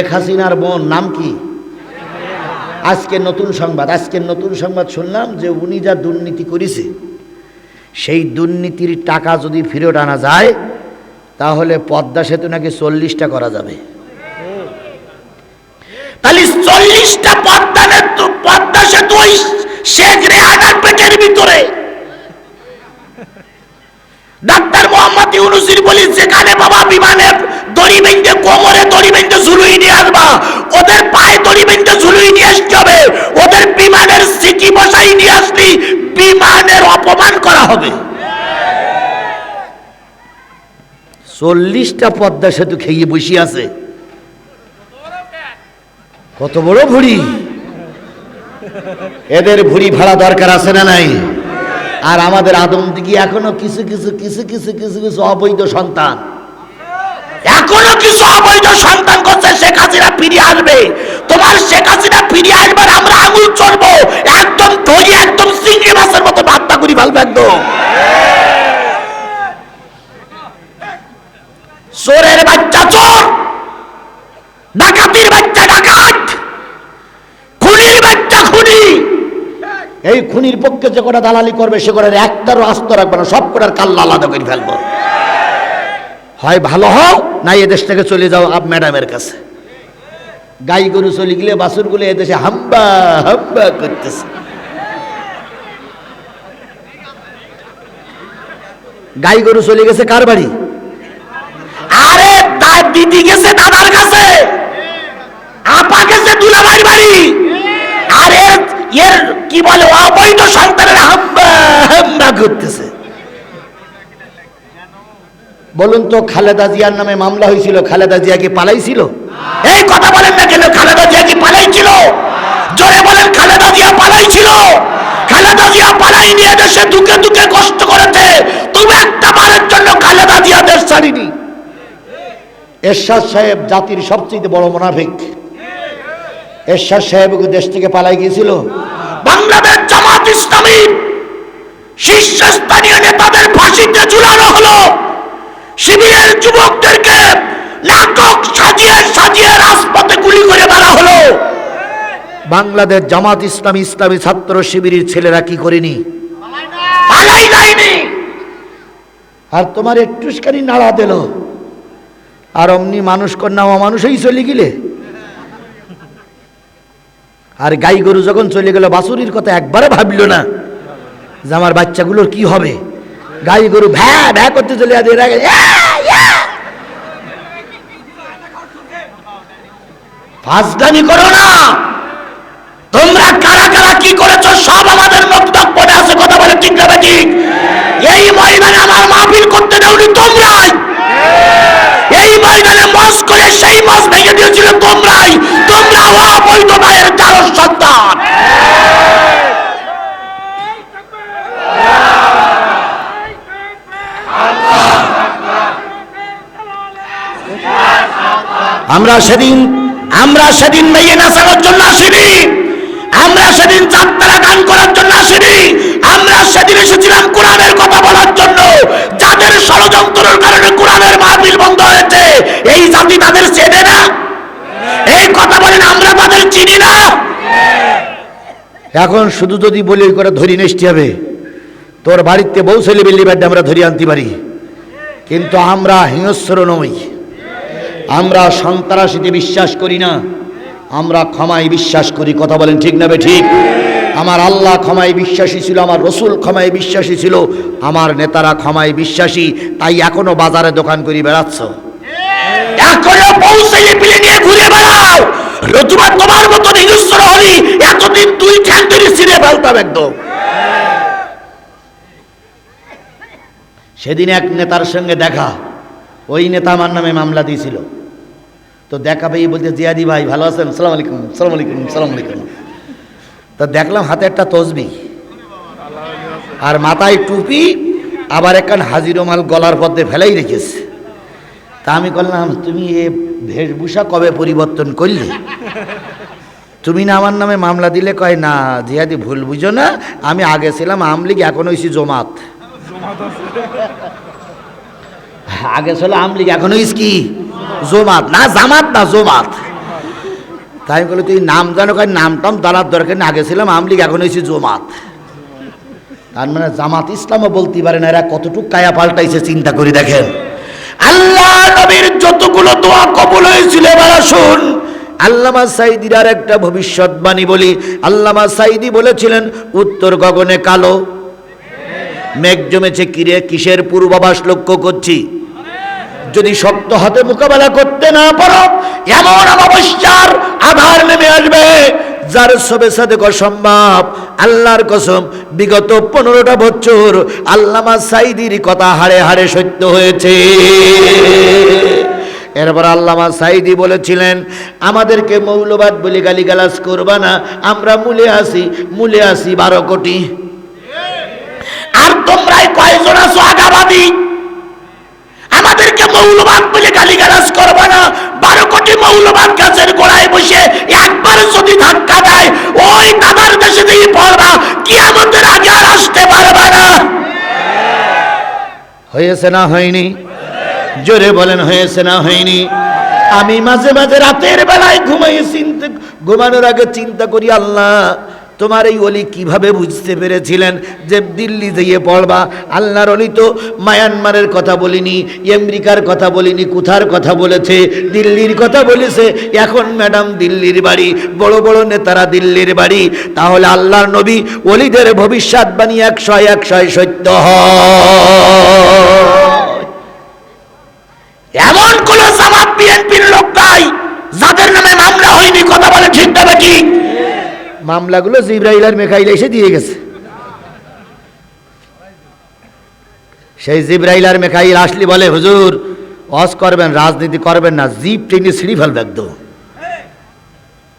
শেখ হাসিনার বোন নাম কি? আজকে নতুন সংবাদ আজকের নতুন সংবাদ শুনলাম যে উনি যা দুর্নীতি করেছে, সেই দুর্নীতির টাকা যদি ফেরত আনা যায়, তাহলে পদ্মা সেতু নাকি চল্লিশটা করা যাবে। তাহলে চল্লিশটা পদ্মা পদ্মা সেতু শেখ রেহানার পেটের ভিতরে। ডাক্তার মোহাম্মদ ইউনুসির বলি, যেখানে বাবা বিমানে দড়ি বেঁধে কোমরে দড়ি বেঁধে ঝুলুই নিয়ে আসবা, ওদের পায়ে দড়ি বেঁধে ঝুলুই নিয়ে আসতে হবে, ওদের বিমানের সিটি বসাই নিয়ে আসলি বিমানের অপমান করা হবে। চল্লিশটা পদ্মা সেতু খেয়ে বসে আছে। কত বড় ভুড়ি? এদের ভুড়ি ভাড়া দরকার আছে না নাই? আর আমাদের আদম দিকে এখনও কিছু কিছু কিছু কিছু কিছু কিছু অবৈধ সন্তান। এখনও কিছু অবৈধ সন্তান করছে, শেখ হাসিনা ফিরে আসবে তোমার শেখ হাসিনা ফিরে আসবার আমরা আঙুল চড়বো। একদম ধরি একদম চিংড়ি মাছের মতো বার্তা করি ভালো একদম। চোরের বাচ্চা চোর, ডাকাতির বাচ্চা ডাকাত খুনির বাচ্চা খুনি এই খুনির পক্ষে যে কটা দালালি করবে, সে কটার একটারও আস্ত রাখবে না, সব কটার কাল্লা আলাদা করে ফেলব। হয় ভালো হও না এদেশ থেকে চলে যাও আপ ম্যাডামের কাছে। গাই গরু চলে গেলে বাসুরগুলো এদেশে হাম্বা হাম্বা করতেছে। গাই গরু চলে গেছে কার বাড়ি? আরে তার দিদি গেছে দাদার কাছে আপা গেছে দুলাভাইর বাড়ি আরে এর কি বলে অবৈধ সন্তানের হাম্বা হাম্বা করতেছে বলুন তো খালেদা জিয়ার নামে মামলা হয়েছিল, খালেদা জিয়া কি পালাইছিল? এই কথা বলেন না কেন, খালেদা জিয়া কি পালাইছিল? জোরে বলেন, খালেদা জিয়া পালাইছিল। খালেদা জিয়া পালাই নিয়ে দেশে দুকে দুকে কষ্ট করেছে। তুমি একটা বারের জন্য খালেদা জিয়া দেশ ছাড়িনি। এরশাদ সাহেব জাতির সবচেয়ে বড় মোনাফিক। এরশাদ সাহেব দেশ থেকে পালাই গিয়েছিল। বাংলাদেশ জামাত ইসলামী শীর্ষস্থানীয় নেতাদের ফাঁসিতে ঝুলানো হলো। শিবিরের যুবকদেরকে নাটক সাজিয়ে সাজিয়ে রাজপথে গুলি করে মারা হলো। বাংলাদেশ জামাত ইসলামী ইসলামী ছাত্র শিবিরের ছেলেরা কি করেনি? পালাই যায়নি। আর তোমার একটুখানি নাড়া দিল। আর অমনি মানুষ কন্যা মানুষই চলে গেলে। আর গাই গরু যখন চলে গেল বাসুরির কথা একবারে ভাবল না যে আমার বাচ্চাগুলোর কি হবে? গাই গরু ভ্যা ভ্যা করতে চলে যাবে, এর। ফাজদানি করো না। তোমরা কারা কারা, কি করেছ, সব আমাদের বক্তব্যে আছে, কথা বলে ঠিক না ঠিক? এই ময়দানে আমার মাহফিল করতে দাওনি তোমরাই। এই ময়দানে মস করে সেই মস ভেঙে দিয়েছিল তোমরাই। তোমরা অবৈধ মায়ের চারস সন্তান। আমরা সেদিন আমরা সেদিন মেয়ে নাচানোর জন্য আসিনি। আমরা সেদিন যাত্রা গান করার জন্য আসিনি। আমরা সেদিন এসেছিলাম কোরআনের কথা বলার জন্য। যাদের ষড়যন্ত্রের কারণে কোরআনের মাহফিল বন্ধ হয়েছে, এই জাতি তাদের চেনে না। এই কথা বলেন, আমরা তাদের চিনি না। এখন শুধু যদি বলি, ওই করে ধরি নেসতে হবে। তোর বাড়িতে বউ ছেলে বিল্লি আমরা ধরি আনতে পারি। কিন্তু আমরা হিংস্র নই। আমরা সন্ত্রাসীতে বিশ্বাস করি না। আমরা ক্ষমায় বিশ্বাস করি, কথা বলেন ঠিক না ঠিক? আমার আল্লাহ ক্ষমায় বিশ্বাসী ছিল, আমার রসুল ক্ষমায় বিশ্বাসী ছিল, আমার নেতারা ক্ষমায় বিশ্বাসী, তাই এখনও বাজারে দোকান করি বেড়াচ্ছ। এখনও পৌঁছে পিলে নিয়ে ঘুরে বেড়াও। নতুবা তোমার মতো হিংস্র হলি, এতদিন তুই ঠ্যাং ছিঁড়ে ফেলতাম একদম। সেদিন এক নেতার সঙ্গে দেখা। ওই নেতা আমার নামে মামলা দিয়েছিল। তো দেখা পেয়ে বলছে জিয়াদি ভাই, ভালো আছেন? সালাম আলাইকুম সালাম আলাইকুম সালাম আলাইকুম। তো দেখলাম হাতে একটা তসবি। আর মাথায় টুপি, আবার একখান হাজির মাল গলার পথে ফেলাই রেখেছে। তা আমি বললাম, তুমি এ বেশভূষা কবে পরিবর্তন করলে? তুমি না আমার নামে মামলা দিলে? কয়, না, জিয়াদি, ভুল বুঝো না। আমি আগে ছিলাম আমলিগ এখন হয়েছি জমাত। আগে ছিল আমলিগ এখন কি? জমাত। না, জামাত না, জমাত। তাই বলে তুই নাম জানো, কয় নাম টাম জানার দরকার আগে ছিলাম আমলিগ এখন হয়েছি জমাত। তার মানে জামাত ইসলামও বলতে পারে না, এরা কতটুকু কায়া পাল্টাইছে, চিন্তা করে দেখেন। আল্লাহ নবীর যতগুলো দোয়া কবুল হয়েছিল, এবার আসুন। আল্লামা সাইদির আর একটা ভবিষ্যৎবাণী বলি। আল্লামা সাইদি বলেছিলেন, উত্তর গগনে কালো। মেঘ জমেছে কিরে, কিসের পূর্বাভাস লক্ষ্য করছি? যদি শক্ত হাতে মোকাবেলা করতে না পারো, এমন অমাবস্যার আধার নেমে আসবে, যার সবে সাথে অসম্ভব। আল্লাহর কসম, বিগত পনেরোটা বছর আল্লামা সাইদির কথা হাড়ে হাড়ে সত্য হয়েছে। এরপর আল্লামা সাইদি বলেছিলেন, আমাদেরকে মৌলবাদ বলে গালিগালাজ করবা না, আমরা মূলে আসি মূলে আসি বারো কোটি। আর তোমরাই কয়জন আছো আগাবাদী? আমাদেরকে মৌলবাদ বলে গালিগালাজ করবে না। বারো কোটি মৌলবাদ গাছের গোড়ায় বসে একবার যদি ধাক্কা দেয়, ওই দাদার দেশে দিয়ে পড়বা। কি আমাদের আগে আর আসতে পারবে না। হয়েছে না হয়নি? জোরে বলেন, হয়েছে না হয়নি? আমি মাঝে মাঝে রাতের বেলায় ঘুমাই, চিন্তা ঘুমানোর আগে চিন্তা করি, আল্লাহ তোমার এই অলি কীভাবে বুঝতে পেরেছিলেন যে দিল্লি যেয়ে পড়বা? আল্লাহর অলি তো মায়ানমারের কথা বলিনি, আমেরিকার কথা বলিনি, কোথার কথা বলেছে? দিল্লির কথা বলেছে। এখন ম্যাডাম দিল্লির বাড়ি, বড় বড় নেতারা দিল্লির বাড়ি। তাহলে আল্লাহর নবী অলিদের ভবিষ্যৎবাণী একশো একশয় সত্য হয়। মামলাগুলো জিব্রাইল আর এসে দিয়ে গেছে। সেই জিব্রাইল আর মেকাইল আসলি বলে হুজুর অস করবেন রাজনীতি করবেন না জিপ টেনে সিঁড়ি ফেলবে একদম।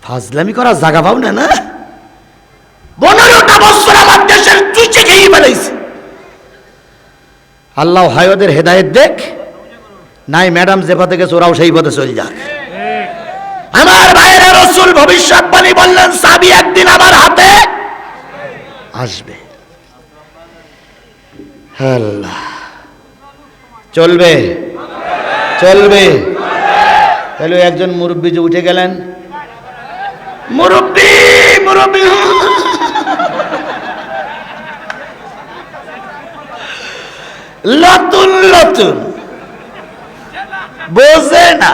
ফাজলামি করার জায়গা পাও না না? পনেরোটা বছর আমার দেশের চুচে খেয়ে ফেলাইছে আল্লাহ হয় ওদের হেদায়েত দেখ নাই ম্যাডাম যে পথে গেছে ওরাও সেই পথে চলে যাক। আমার ভাইয়েরা রসুল ভবিষ্যৎবাণী বললেন, সাবি একদিন আমার হাতে আসবে। আল্লাহ। চলবে? চলবে। তাহলে একজন মুরব্বী যে উঠে গেলেন? মুরব্বী মুরব্বী। লতুন নতুন বোঝে না।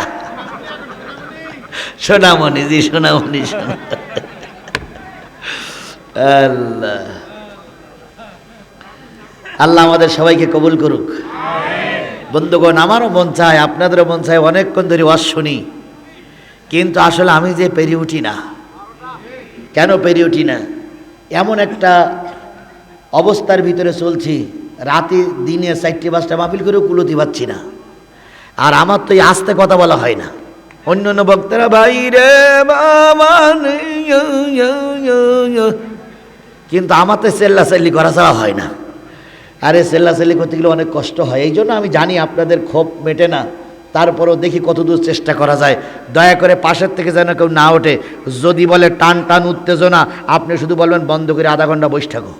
সোনামণি জি, সোনামণি সোনা আল্লাহ। আল্লাহ আমাদের সবাইকে কবুল করুক। বন্ধুগণ, আমারও মন চায়, আপনাদেরও মন চায়, অনেকক্ষণ ধরে ওয়াজ শুনি। কিন্তু আসলে আমি যে পেরে উঠি না। কেন পেরে উঠি না? এমন একটা অবস্থার ভিতরে চলছি, রাতে দিনে চারটে, পাঁচটা মাহফিল করেও কুলতি পাচ্ছি না। আর আমার তো এই আস্তে কথা বলা হয় না। অন্য অন্য বক্তারা ভাই রে। কিন্তু আমার তো চেল্লা চেল্লি করা ছাড়া হয় না। আরে চেল্লা চেল্লি করতে গেলে অনেক কষ্ট হয়। এই জন্য আমি জানি আপনাদের ক্ষোভ মেটে না। তারপরও দেখি কতদূর চেষ্টা করা যায়। দয়া করে পাশের থেকে যেন কেউ না ওঠে। যদি বলে টান টান, উত্তেজনা, আপনি শুধু বলবেন, বন্ধ করে আধা ঘণ্টা বসে থাকো।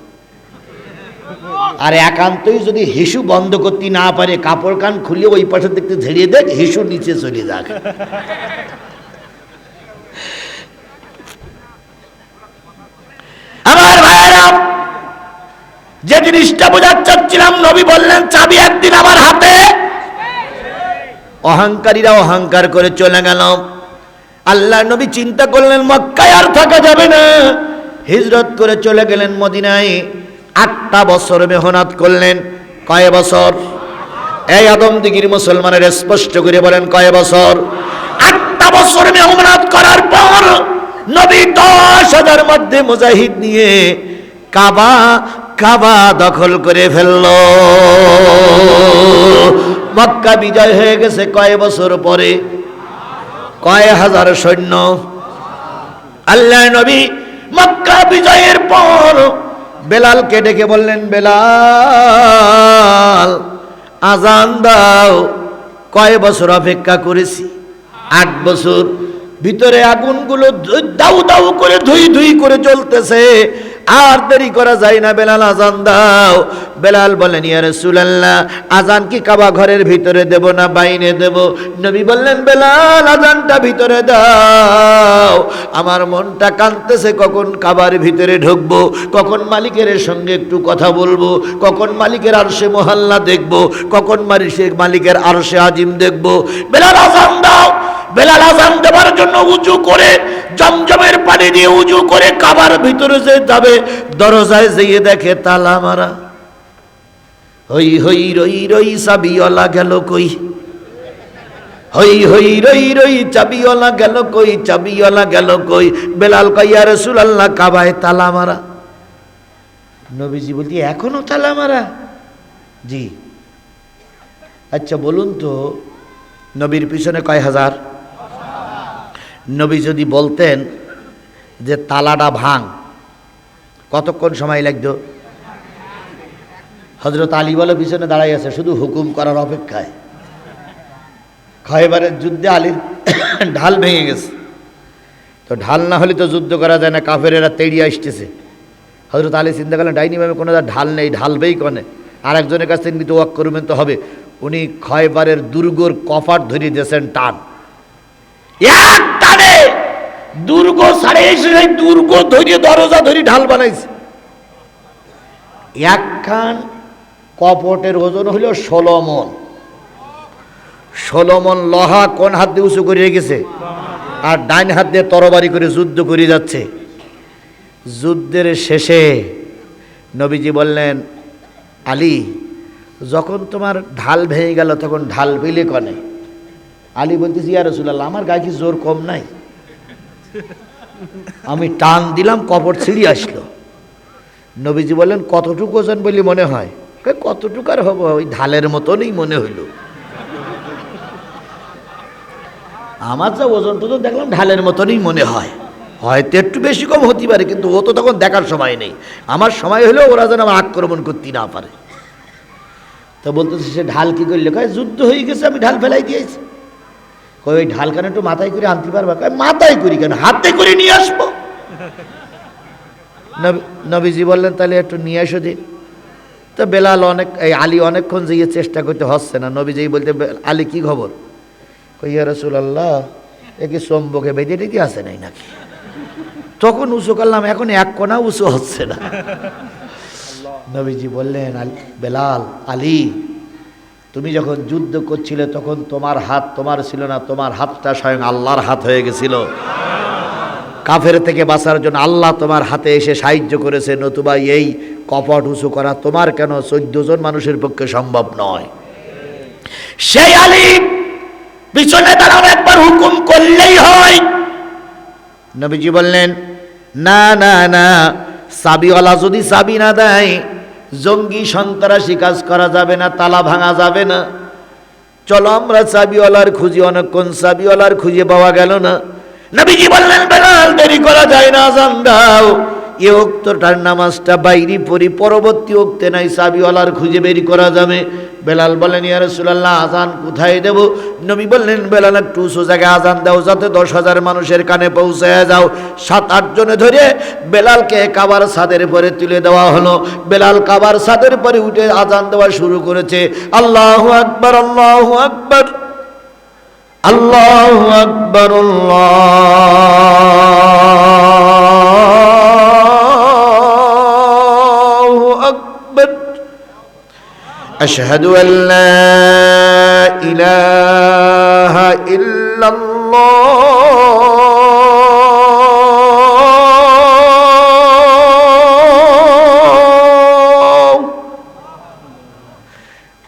আর একান্তই যদি হিসু বন্ধ করতে না পারে, কাপড় কান খুলে ওই পাশের দিকতে ঝেড়িয়ে দেখ, হিসু নিচে চলে যাক। আমার ভাইয়েরা, যে জিনিসটা বোঝার চাচ্ছিলাম, নবী বললেন, চাবি একদিন আমার হাতে। অহংকারীরা অহংকার করে চলে গেল। আল্লাহ নবী চিন্তা করলেন, মক্কায় আর থাকা যাবে না। হিজরত করে চলে গেলেন মদিনায়। আটটা বছর মেহনত করলেন। কয় বছর? এই আদম দিগির মুসলমানের স্পষ্ট করে বলেন, কয় বছর? আটটা বছর মেহনত করার পর নবী দশ হাজার মধ্যে মুজাহিদ নিয়ে কাবা কাবা দখল করে ফেলল। মক্কা বিজয় হয়ে গেছে কয় বছর পরে? কয় হাজার সৈন্য? আল্লাহ নবী মক্কা বিজয়ের পর বেলালকে ডেকে বললেন, বেলাল, আজান দাও। কয় বছর অপেক্ষা করেছি? আট বছর। ভিতরে আগুনগুলো দাউ দাউ করে ধুই ধুই করে জ্বলতেছে। আর দেরি করা যায় না, বেলাল আজান দাও। বেলাল বলেন, ইয়া রাসূলুল্লাহ আজান কি কাবা ঘরের ভিতরে দেব না বাইরে দেব? নবী বললেন, বেলাল আজানটা ভিতরে দাও। আমার মনটা কাঁদতেছে, কখন কাবার ভিতরে ঢুকবো, কখন মালিকের সঙ্গে একটু কথা বলব, কখন মালিকের আরশে মহল্লা দেখব, কখন মালিকের মালিকের আরশে আজিম দেখব। বেলাল আজান দাও। বেলাল আজান দেওয়ার জন্য উঁচু করে, জমজমের পানি দিয়ে উঁচু করে কাবার ভিতরে যে যাবে, দরজায় যেয়ে দেখে তালা মারা। হই হই, রই রই সাবিওয়ালা গেল কই? হই হই, রই রই, চাবিওয়ালা গেল কই? চাবিওয়ালা গেল কই? বেলাল কইয়া রসুল আল্লাহ কাবায় তালা মারা। নবীজি বলছি এখনও তালা মারা? জি। আচ্ছা বলুন তো, নবীর পিছনে কয় হাজার? নবী যদি বলতেন যে তালাটা ভাঙ, কতক্ষণ সময় লাগতো? হজরত আলী বলে পিছনে দাঁড়াই আছে, শুধু হুকুম করার অপেক্ষায়। খয়বারের যুদ্ধে আলীর ঢাল ভেঙে গেছে। তো ঢাল না হলে তো যুদ্ধ করা যায় না কাফের এরা তেড়িয়ে আসতেছে। হজরত আলী চিন্তা করলেন, ডাইনি ভাবে কোনো ঢাল নেই, ঢাল ঢালবেই কনে? আর একজনের কাছ থেকে কিন্তু ওয়াক করবেন তো হবে। উনি খয়বারের দুর্গর কফাট ধরিয়ে দিয়েছেন টান। টানে দুর্গ সাড়ে এসে দুর্গ ধরিয়ে দরজা ধরি ঢাল বানাইছে। একখান কপটের ওজন হইল ষোলো মন। ষোলো মন লোহা কোন হাত দিয়ে উঁচু করে রেখেছে? আর ডাইন হাত দিয়ে তরবারি করে যুদ্ধ করে যাচ্ছে। যুদ্ধের শেষে নবীজি বললেন, আলী, যখন তোমার ঢাল ভেঙে গেল, তখন ঢাল বিলে কনে? আলী বলতেছি, ইয়া রসুল্লাহ আমার গায়ে জোর কম নাই? আমি টান দিলাম কপট ছিঁড়ি আসলো। নবীজি বললেন, কতটুকু ওজন বলে মনে হয়? কতটুকু আর হব? ওই ঢালের মতনই মনে হইল। আমার যা ওজন তো দেখলাম, ঢালের মতনই মনে হয়। হয়তো একটু বেশি কম হতে পারে, কিন্তু ও তো তখন দেখার সময় নেই। আমার সময় হলেও ওরা যেন আমার আক্রমণ করতে না পারে। তো বলতেছে, সে ঢাল কি করলে? যুদ্ধ হয়ে গেছে, আমি ঢাল ফেলাই দিয়েছি। কই ওই ঢাল কেন একটু মাথায় করে আনতে পারবা? কয় মাথায় করি কেন? হাতে করে নিয়ে আসব। নবী- নবীজি বললেন তাহলে একটু নিয়ে এসো দিন তো বেলাল অনেক এই আলী অনেকক্ষণ যেয়ে চেষ্টা করতে হচ্ছে না। নবীজি বলতে "বে- আলী কি খবর? কইয়া রসুল আল্লাহ এ কি সম্বকে বেঁধে টেকে আসে নাই নাকি? তখন উঁচু করলাম এখন এক কোনা উঁচু হচ্ছে না। নবীজি বললেন "আল- বেলাল আলী তুমি যখন যুদ্ধ করছিলে, তখন তোমার হাত তোমার ছিল না, তোমার হাতটা স্বয়ং আল্লাহর হাত হয়ে গেছিল। কাফের থেকে বাঁচার জন্য আল্লাহ তোমার হাতে এসে সাহায্য করেছে, নতুবা এই কপট উঁচু করা তোমার কেন চোদ্দ জন মানুষের পক্ষে সম্ভব নয়? সেই আলী পিছনে দাঁড়ানো একবার হুকুম করলেই হয়। নবীজি বললেন, না না না, সাবিওয়ালা যদি সাবি না দেয় জঙ্গি সন্ত্রাসী কাজ করা যাবে না, তালা ভাঙা যাবে না। চলো আমরা চাবিওয়ালার খুঁজি, অনেকক্ষণ চাবিওয়ালার খুঁজে পাওয়া গেল না। নবীজি বললেন, বেলাল, দেরি করা যায় না, আজান দাও। এ উক্তটার নামাজটা বাইরে পড়ি, পরবর্তী উক্তে নাই চাবিওয়ালার খুঁজে বেরি করা যাবে। বেলাল বলেন, ইয়া রাসূলুল্লাহ আজান কোথায় দেব? নবী বললেন, বেলাল, একটু উঁচু জায়গায় আজান দাও, যাতে দশ হাজার মানুষের কানে পৌঁছায় যাও। সাত, আট জনে ধরে বেলালকে কাবার ছাদের পরে তুলে দেওয়া হলো। বেলাল কাবার ছাদের পরে উঠে আজান দেওয়া শুরু করেছে। আল্লাহ আকবর আল্লাহ আকবর, আল্লাহ আকবার, আল্লাহু أشهد أن لا إله إلا الله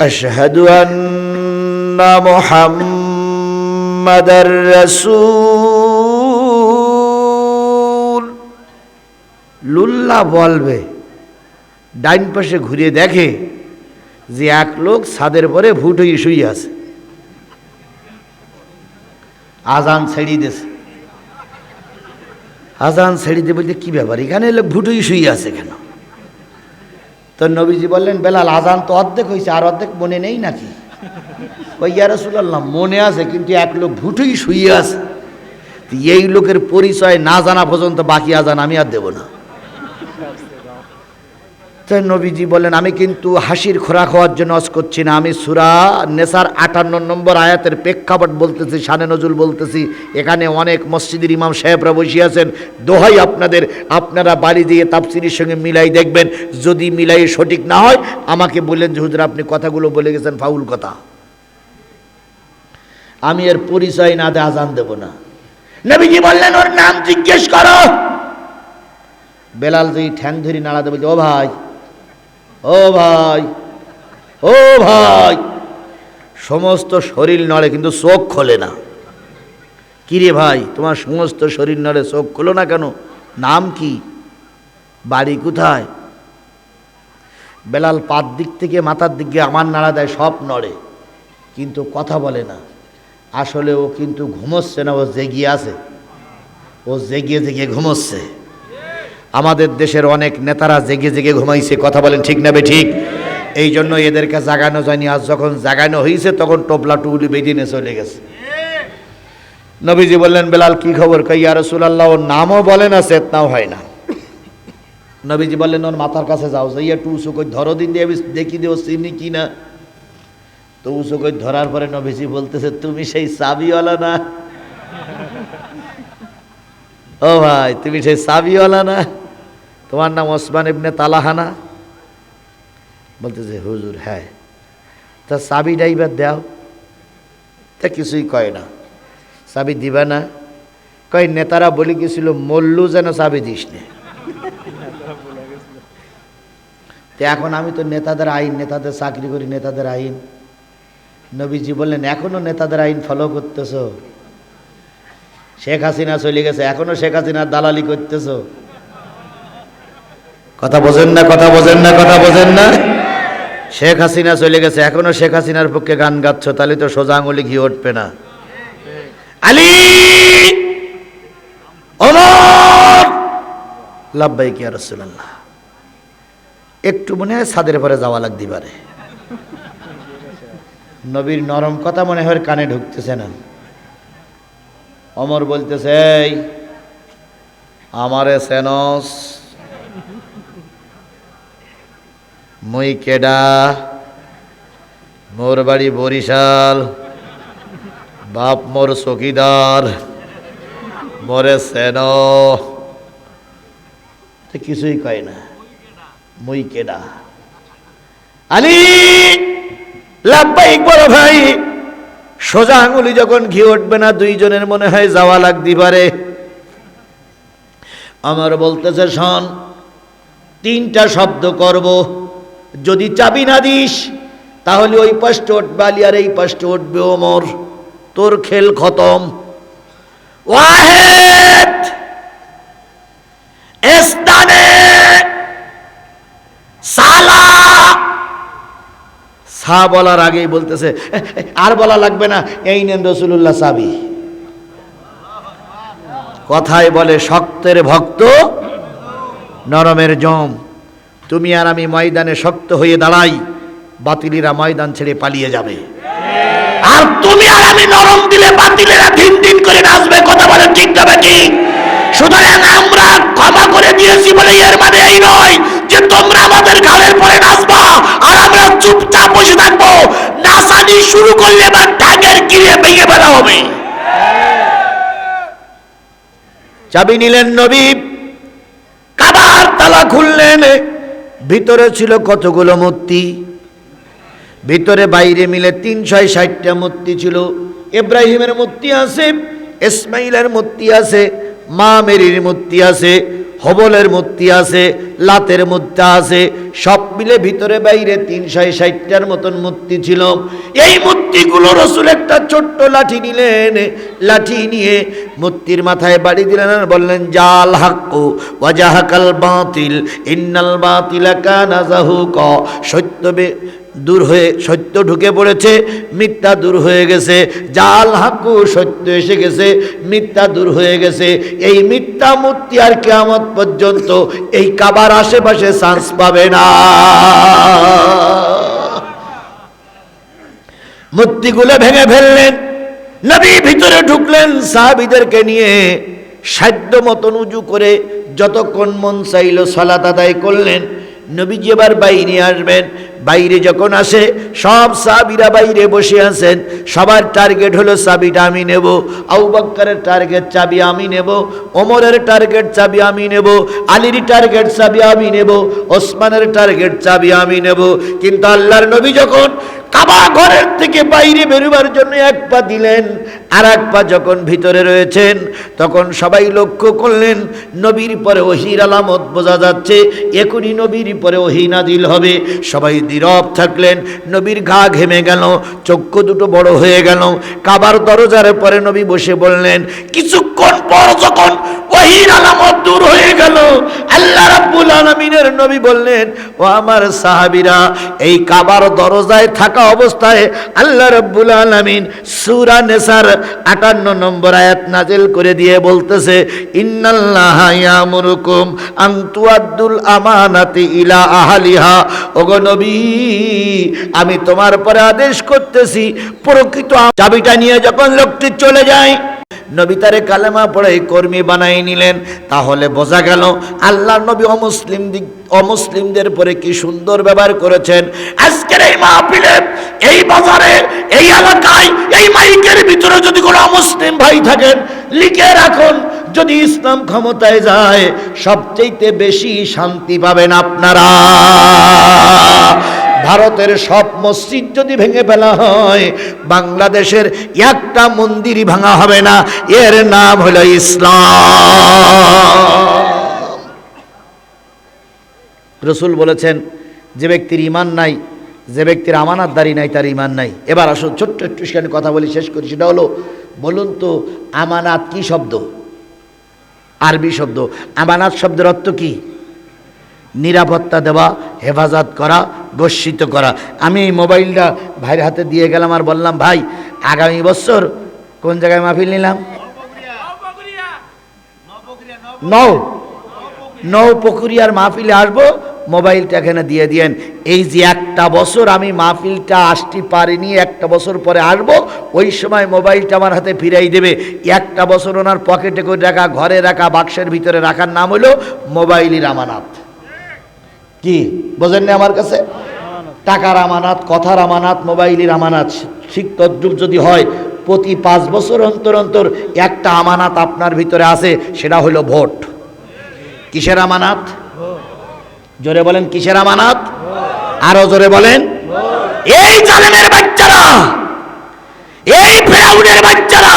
أشهد أن محمد رسول লুল্লা বলবে ডাইন পাশে ঘুরে দেখে যে এক লোক ছাদের পরে ভুট হয়ে শুয়ে আছে। আজান ছেড়ি দিয়েছে আজান ছেড়ি দিয়ে বলতে কি ব্যাপার? এখানে লোক ভুট হয়ে শুয়ে আছে কেন? তো নবীজি বললেন, বেলাল, আজান তো অর্ধেক হয়েছে, আর অর্ধেক মনে নেই নাকি? ওই ইয়ারসুল্লাহ মনে আছে, কিন্তু এক লোক ভুটুই শুয়ে আছে। এই লোকের পরিচয় না জানা পর্যন্ত বাকি আজান আমি আর দেব না। তাই নবীজি বলেন, আমি কিন্তু হাসির খোরাক হওয়ার জন্য অস করছি না। আমি সুরা নেসার আটান্ন নম্বর আয়াতের প্রেক্ষাপট বলতেছি, শানে নজুল বলতেছি। এখানে অনেক মসজিদের ইমাম সাহেবরা বসে আছেন। দোহাই আপনাদের, আপনারা বাড়ি দিয়ে তাপসিরির সঙ্গে মিলাই দেখবেন। যদি মিলাই সঠিক না হয়, আমাকে বললেন যে, হুজুর, আপনি কথাগুলো বলে গেছেন, ফাউল কথা। আমি এর পরিচয় না দিয়ে আজান দেব না। নবীজি বললেন, ওর নাম জিজ্ঞেস করো। বেলাল যেই ঠ্যাং ধরি নাড়াতে বলছে, ও ভাই ও ভাই ও ভাই, সমস্ত শরীর নড়ে কিন্তু চোখ খোলে না। কিরে ভাই, তোমার সমস্ত শরীর নড়ে চোখ খোলো না কেন? নাম কি? বাড়ি কোথায়? বেলাল পাত দিক থেকে মাথার দিক আমার নাড়া দেয়, সব নড়ে, কিন্তু কথা বলে না। আসলে ও কিন্তু ঘুমোচ্ছে না, ও জেগিয়ে আছে। ও জেগিয়ে জেগিয়ে ঘুমোচ্ছে। আমাদের দেশের অনেক নেতারা জেগে জেগে ঘুমাইছে, কথা বলেন ঠিক না ঠিক? এই জন্য এদেরকে জাগানো যায়নি। আজ যখন জাগানো হয়েছে তখন টোপলা টুলি বেদিনে চলে গেছে। নবীজি বললেন, বেলাল, কি খবর? কইয়া রসুলাল্লাহ, ওর নামও বলে না, চেতনাও হয় না। নবীজি বললেন, ওর মাথার কাছে যাও, যাইয়া টু উঁচু করে ধরো, দিন দিয়ে দেখি দিও চিনি কি না। তো উঁচু করে ধরার পরে নবীজি বলতেছে, তুমি সেই চাবিওয়ালা না? ও ভাই, তুমি সেই চাবিওয়ালা না? তোমার নাম ওসমান ইবনে তালাহানা? বলতেছে, হুজুর হ্যাঁ। তা চাবি ড্রাইভার দাও। তা কিছুই কয় না। চাবি দিবা না। কয়, নেতারা বলে গেছিল, মল্লু যেন চাবি দিস নে। তো এখন আমি তো নেতাদের আইন, নেতাদের চাকরি করি, নেতাদের আইন। নবীজি বললেন, এখনও নেতাদের আইন ফলো করতেছ? শেখ হাসিনা চলে গেছে, এখনও শেখ হাসিনার দালালি করতেছ? কথা বোঝেন না, কথা বোঝেন না, কথা বোঝেন না। শেখ হাসিনা চলে গেছে, এখনও শেখ হাসিনার পক্ষে গান গাচ্ছ, তাহলে তো সোজা আঙুলি ঘি উঠবে না। আলী! কি রসুল্লাহ একটু মনে হয় ছাদের পরে যাওয়া লাগতে পারে। নবীর নরম কথা মনে হয় কানে ঢুকতেছে না। অমর বলতেছে আমারে সেনস মুই কেডা? মোর বাড়ি বরিশাল। বাপ মোর চকিদার। মরে সেন। কিছুই কয় না। মুই কেডা? আলী! লাভবাহিক বড় ভাই! সোজা আঙুলি যখন ঘি উঠবে না, দুইজনের মনে হয় যাওয়া লাগতে পারে। আমার বলতেছে, শোন, তিনটা শব্দ করব। যদি চাবি না দিস তাহলে ওই পাশটা উঠবে আলী আর এই পাশটা উঠবে ওমর। তোর খেল খতম। সালা! সা বলার আগেই বলতেছে "এ, এ, আর বলা লাগবে না এই নেন রসুল্লাহ সাবি কথায় বলে শক্তের ভক্ত নরমের জম। তুমি আর আমি ময়দানে শক্ত হয়ে দাঁড়াই, বাতিলিরা ময়দান ছেড়ে পালিয়ে যাবে। আর তুমি আর আমি নরম দিলে বাতিলেরা দিন দিন করে নাচবে, কথা বলে, ঠিক তবে ঠিক সুতরাং আমরা ক্ষমা করে দিয়েছি বলে এর মানে এই নয় যে তোমরা আমাদের ঘাড়ের পরে নাচবা আর আমরা চুপচাপ বসে থাকব। নাচানি শুরু করলে বা টাকের গিরে ভেঙে ফেলা হবে। চাবি নিলেন নবী, কাবার তালা খুললেন ভিতরে ছিল কতগুলো মূর্তি? ভিতরে বাইরে মিলে তিনশো ষাটটা মূর্তি ছিল। এব্রাহিমের মূর্তি আছে, ইসমাইলের মূর্তি আছে, মা মেরির মূর্তি আছে হবলের মূর্তি আছে, লাতের মূর্তি আছে, সব মিলে ভিতরে বাইরে তিনশো ষাটটার মতন মূর্তি ছিল। এই মূর্তিগুলো রসুল একটা ছোট্ট লাঠি নিলেন, লাঠি নিয়ে মূর্তির মাথায় বাড়ি দিলেন আর বললেন, জাল হাক্কু ওয়াজাহাকাল বাতিল, ইন্নাল বাতিলা কানা জাহুক। সত্য বে- দূর হয়ে সত্য ঢুকে পড়েছে, মিথ্যা দূর হয়ে গেছে, জাল হাকু সত্য এসে গেছে, মিথ্যা দূর হয়ে গেছে। এই মিথ্যা মূর্তি আর কেয়ামত পর্যন্ত এই কাবার আশেপাশে চান্স পাবে না। মূর্তিগুলো ভেঙে ফেললেন, নবী ভিতরে ঢুকলেন, সাহাবিদেরকে নিয়ে সাধ্য মতন উজু করে যতক্ষণ মন চাইল সালাত আদায় করলেন। নবীজি এবার বাইরে আসবেন বাইরে যখন আসে, সব সাবিরা বাইরে বসে আছেন। সবার টার্গেট হলো চাবিটা আমি নেব আউবাক্কারের টার্গেট চাবি আমি নেব, ওমরের টার্গেট চাবি আমি নেব, আলীর টার্গেট চাবি আমি নেব, ওসমানের টার্গেট চাবি আমি নেব। কিন্তু আল্লাহর নবী যখন কাবা ঘরের থেকে বাইরে বেরোবার জন্য এক পা দিলেন আর এক পা যখন ভিতরে রয়েছেন, তখন সবাই লক্ষ্য করলেন, নবীর পরে ওহির আলামত বোঝা যাচ্ছে, এখনই নবীর পরে ওহি নাজিল হবে। সবাই নীরব থাকলেন, নবীর ঘা ঘেমে গেল, চক্ষু দুটো বড় হয়ে গেল। কাবার দরজার পরে নবী বসে বললেন, কিছুক্ষণ পর যখন আলামত দূর হয়ে গেল। আল্লাহ রাব্বুল আলামিনের নবী বললেন, ও আমার সাহাবীরা, এই কাবার দরজায় থাকা অবস্থায় আল্লাহ রাব্বুল আলামিন সূরা নেসার 58 নম্বর আয়াত নাজিল করে দিয়ে বলতেছে, ইন্নাল্লাহা ইয়ামুরুকুম আন তুআদ্দুল আমানাতি ইলা আহলিহা। ওগো নবী, আমি তোমার পরে আদেশ করতেছি, প্রকৃত চাবিটা নিয়ে যখন লোকটি চলে যায় নবী তারে কালেমা পড়ে কর্মী বানাই নিলেন। তাহলে বোঝা গেল আল্লাহ নবী অমুসলিম দিক অমুসলিমদের পরে কি সুন্দর ব্যবহার করেছেন। আজকের এই মাহফিলে, এই বাজারে, এই এলাকায়, এই মাইকের ভিতরে যদি কোনো অমুসলিম ভাই থাকেন, লিখে রাখুন, যদি ইসলাম ক্ষমতায় যায় সবচেয়ে বেশি শান্তি পাবেন আপনারা। ভারতের সব মসজিদ যদি ভেঙে ফেলা হয়, বাংলাদেশের একটা মন্দিরই ভাঙা হবে না। এর নাম হলো ইসলাম। রসুল বলেছেন, যে ব্যক্তির ইমান নাই, যে ব্যক্তির আমানাতদারি নাই, তার ইমান নাই। এবার আসুন, ছোট্ট একটু সেখানে কথা বলি, শেষ করি। সেটা হলো, বলুন তো, আমানাত কি শব্দ? আরবি শব্দ। আমানাত শব্দের অর্থ কি? নিরাপত্তা দেওয়া, হেফাজত করা গর্ষিত করা। আমি এই মোবাইলটা ভাইয়ের হাতে দিয়ে গেলাম আর বললাম, ভাই, আগামী বছর কোন জায়গায় মাহফিল নিলাম? নৌ নৌ পুকুরিয়ার মাহফিলে আসব, মোবাইলটা এখানে দিয়ে দিয়েন। এই যে একটা বছর আমি মাহফিলটা আসতে পারিনি, একটা বছর পরে আসব, ওই সময় মোবাইলটা আমার হাতে ফিরাই দেবে। একটা বছর ওনার পকেটে করে রাখা, ঘরে রাখা, বাক্সের ভিতরে রাখার নাম হলো মোবাইলের আমানাত। কি? বোঝেননি আমার কাছে? টাকার আমানাত, কথার আমানাত, মোবাইলের আমানাত ঠিক তদ্রুপ যদি হয়, প্রতি পাঁচ বছর অন্তর অন্তর একটা আমানাত আপনার ভিতরে আছে, সেটা হলো ভোট। কিসের আমানাত? জোরে বলেন, কিসের আমানাত? আরও জোরে বলেন। এই জালেমের বাচ্চারা, এই ফেরাউনের বাচ্চারা,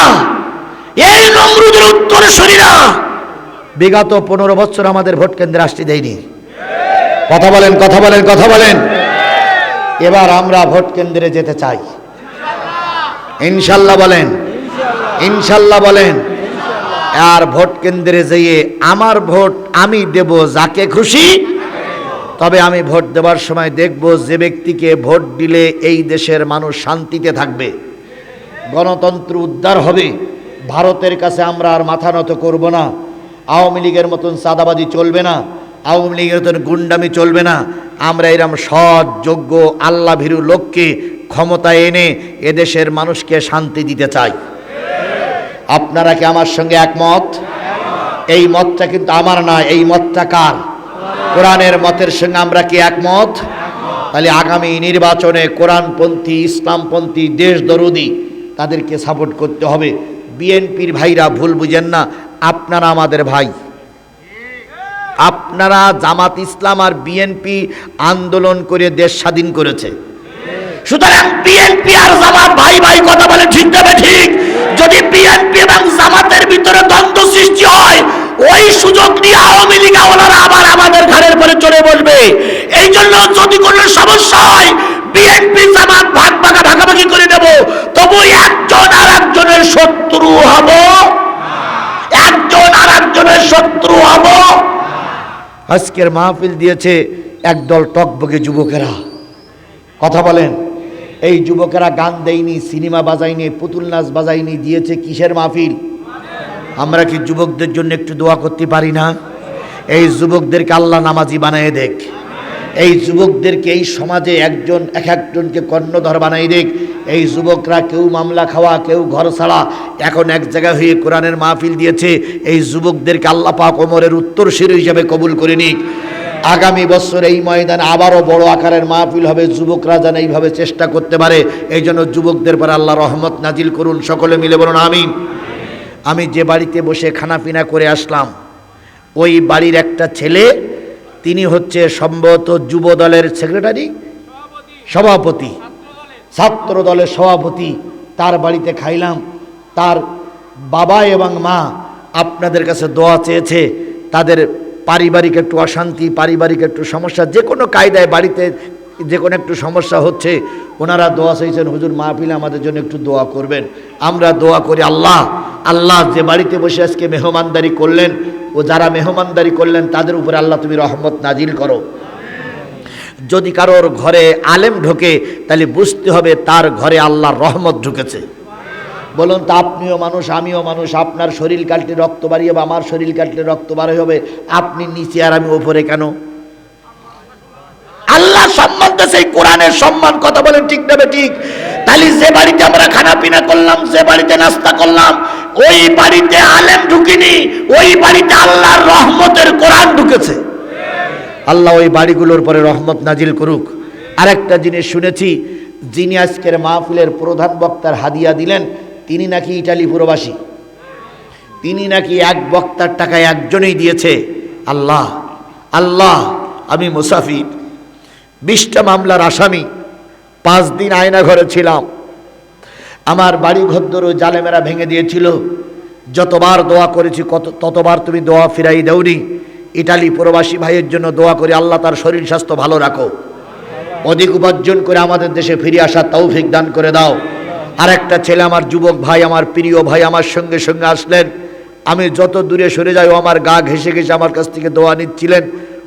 এই নমরুদের উত্তর শরীরা বিগত পনেরো বছর আমাদের ভোট কেন্দ্রে আসতে দেয়নি। কথা বলেন কথা বলেন কথা বলেন। এবার আমরা ভোট কেন্দ্রে যেতে চাই। ইনশাল্লাহ বলেন ইনশাল্লাহ বলেন। আর ভোট কেন্দ্রে যেয়ে আমার ভোট আমি দেব যাকে খুশি, তবে আমি ভোট দেওয়ার সময় দেখব যে ব্যক্তিকে ভোট দিলে এই দেশের মানুষ শান্তিতে থাকবে। গণতন্ত্র উদ্ধার হবে। ভারতের কাছে আমরা আর মাথা নত করব না। আওয়ামী লীগের মতন চাঁদাবাজি চলবে না। আওয়ামী লীগের মতন গুন্ডামি চলবে না। আমরা এরম সৎ, যোগ্য আল্লাহ ভীরু লোককে ক্ষমতায় এনে এদেশের মানুষকে শান্তি দিতে চাই। আপনারা কি আমার সঙ্গে একমত? এই মতটা কিন্তু আমার না এই মতটা কার? কোরআনের মতের সঙ্গে আমরা কি একমত? তাহলে আগামী নির্বাচনে কোরআনপন্থী, ইসলামপন্থী, দেশ দরদি তাদেরকে সাপোর্ট করতে হবে। বিএনপির ভাইরা ভুল বুঝেন না, আপনারা আমাদের ভাই। আপনারা জামাত ইসলাম আর বিএনপি আন্দোলন করে দেশ স্বাধীন করেছে। সুতরাং বিএনপি আর জামাত ভাই ভাই কথা বলে ঠিক তবে ঠিক যদি বিএনপি এবং জামাতের ভিতরে দ্বন্দ্ব সৃষ্টি হয়, ওই সুযোগ নিয়ে আওয়ামী লীগ আওয়ালারা আবার আমাদের ঘরের পরে চলে বসবে। এই জন্য যদি কোনো সমস্যা হয় বিএনপি জামাত ভাগ ভাগা ভাগাভাগি করে দেব তবু একজন আর একজনের শত্রু হব একজন আর একজনের শত্রু হব আজকের মাহফিল দিয়েছে একদল টকবগে যুবকেরা। কথা বলেন, এই যুবকেরা গান দেয়নি, সিনেমা বাজায়নি, পুতুল নাচ বাজায়নি, দিয়েছে কিসের মাহফিল? আমরা কি যুবকদের জন্য একটু দোয়া করতে পারি না? এই যুবকদেরকে আল্লাহ নামাজি বানিয়ে দেখ। এই যুবকদেরকে এই সমাজে একজন, এক একজনকে কর্ণধর বানাই দেখ এই যুবকরা কেউ মামলা খাওয়া, কেউ ঘর ছাড়া, এখন এক জায়গায় হয়ে কোরআনের মাহফিল দিয়েছে। এই যুবকদেরকে আল্লাহ পাক ওমরের উত্তরসূরি হিসাবে কবুল করে নিক। আগামী বছর এই ময়দানে আবারও বড় আকারের মাহফিল হবে। যুবকরা যেন এইভাবে চেষ্টা করতে পারে এই জন্য যুবকদের পর আল্লাহ রহমত নাজিল করুন। সকলে মিলে বলুন আমি আমি যে বাড়িতে বসে খানাপিনা করে আসলাম, ওই বাড়ির একটা ছেলে তিনি হচ্ছে সম্ভবত যুব দলের সেক্রেটারি, সভাপতি ছাত্র দলের সভাপতি, তার বাড়িতে খাইলাম। তার বাবা এবং মা আপনাদের কাছে দোয়া চেয়েছে, তাদের পারিবারিক একটু অশান্তি, পারিবারিক একটু সমস্যা, যে কোনো কায়দায় বাড়িতে যে কোনো একটু সমস্যা হচ্ছে, ওনারা দোয়া চাইছেন হুজুর মাহফিলে আমাদের জন্য একটু দোয়া করবেন। আমরা দোয়া করি, আল্লাহ আল্লাহ যে বাড়িতে বসে আজকে মেহমানদারি করলেন ও যারা মেহমানদারি করলেন, তাদের উপরে আল্লাহ তুমি রহমত নাজিল করো। যদি কারোর ঘরে আলেম ঢোকে, তাহলে বুঝতে হবে তার ঘরে আল্লাহর রহমত ঢুকেছে। বলুন তো, আপনিও মানুষ, আমিও মানুষ, আপনার শরীর কাটলে রক্ত বাড়িয়ে হবে আমার শরীর কাটলে রক্ত বাড়ি হবে, আপনি নিচে আর আমি ওপরে কেন? আল্লাহ সম্মান তো সেই কোরআনের সম্মান, কথা বলেন ঠিক নেবে ঠিক? তাহলে যে বাড়িতে আমরা খানা পিনা করলাম, যে বাড়িতে নাস্তা করলাম ওই বাড়িতে আলেম ঢুকিনি, ওই বাড়িতে আল্লাহর রহমতের কোরআন ঢুকেছে। আল্লাহ ওই বাড়িগুলোর পরে রহমত নাজিল করুক। আরেকটা জিনিস শুনেছি, যিনি আজকের মাহফিলের প্রধান বক্তার হাদিয়া দিলেন, তিনি নাকি ইটালি প্রবাসী। তিনি নাকি এক বক্তার টাকায় একজনেই দিয়েছে, আল্লাহ আল্লাহ, আমি মুসাফির। বিশটা মামলার আসামি, পাঁচ দিন আয়না ঘরে ছিলাম। আমার বাড়ি ঘদ্দরও জালেমেরা ভেঙে দিয়েছিল। যতবার দোয়া করেছি, কত, ততবার তুমি দোয়া ফিরাই দেওনি। ইটালি প্রবাসী ভাইয়ের জন্য দোয়া করে আল্লাহ তার শরীর স্বাস্থ্য ভালো রাখো। অধিক উপার্জন করে আমাদের দেশে ফিরে আসার তৌফিক দান করে দাও। আর একটা ছেলে আমার যুবক ভাই, আমার প্রিয় ভাই আমার সঙ্গে সঙ্গে আসলেন। আমি যত দূরে সরে যাই আমার গা ঘেসে ঘেসে আমার কাছ থেকে দোয়া নিচ্ছিলেন।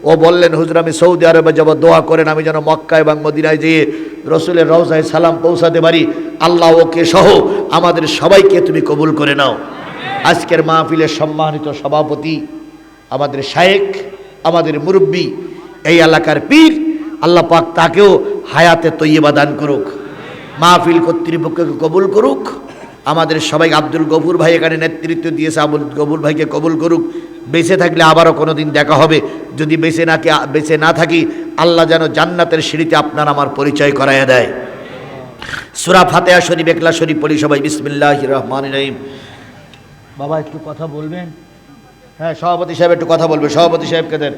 ও বললেন, হুজুর, আমি সৌদি আরবে যাব, দোয়া করেন, আমি যেন মক্কা এবং মদিনায় যেয়ে রসুলের রওজায় সালাম পৌঁছাতে পারি। আল্লাহ ওকে সহ আমাদের সবাইকে তুমি কবুল করে নাও। আজকের মাহফিলের সম্মানিত সভাপতি, আমাদের শায়েক আমাদের মুরব্বী, এই এলাকার পীর, আল্লাহ পাক তাকেও হায়াতে তৈয়বা দান করুক। মাহফিল কর্তৃপক্ষকে কবুল করুক। আমাদের সবাই আব্দুল গফুর ভাই এখানে নেতৃত্ব দিয়েছে, আবুল গফুর ভাইকে কবুল করুক। বেঁচে থাকলে আবারও কোনো দিন দেখা হবে। যদি বেঁচে না বেঁচে না থাকি, আল্লাহ যেন জান্নাতের সিঁড়িতে আপনার আমার পরিচয় করাইয়া দেয়। সুরা ফাতেহা শরীফ, একলা শরীফ পড়ি সবাই বিসমিল্লাহ রহমান রহিম। বাবা, একটু কথা বলবেন? হ্যাঁ সভাপতি সাহেব একটু কথা বলবে। সভাপতি সাহেবকে দেন।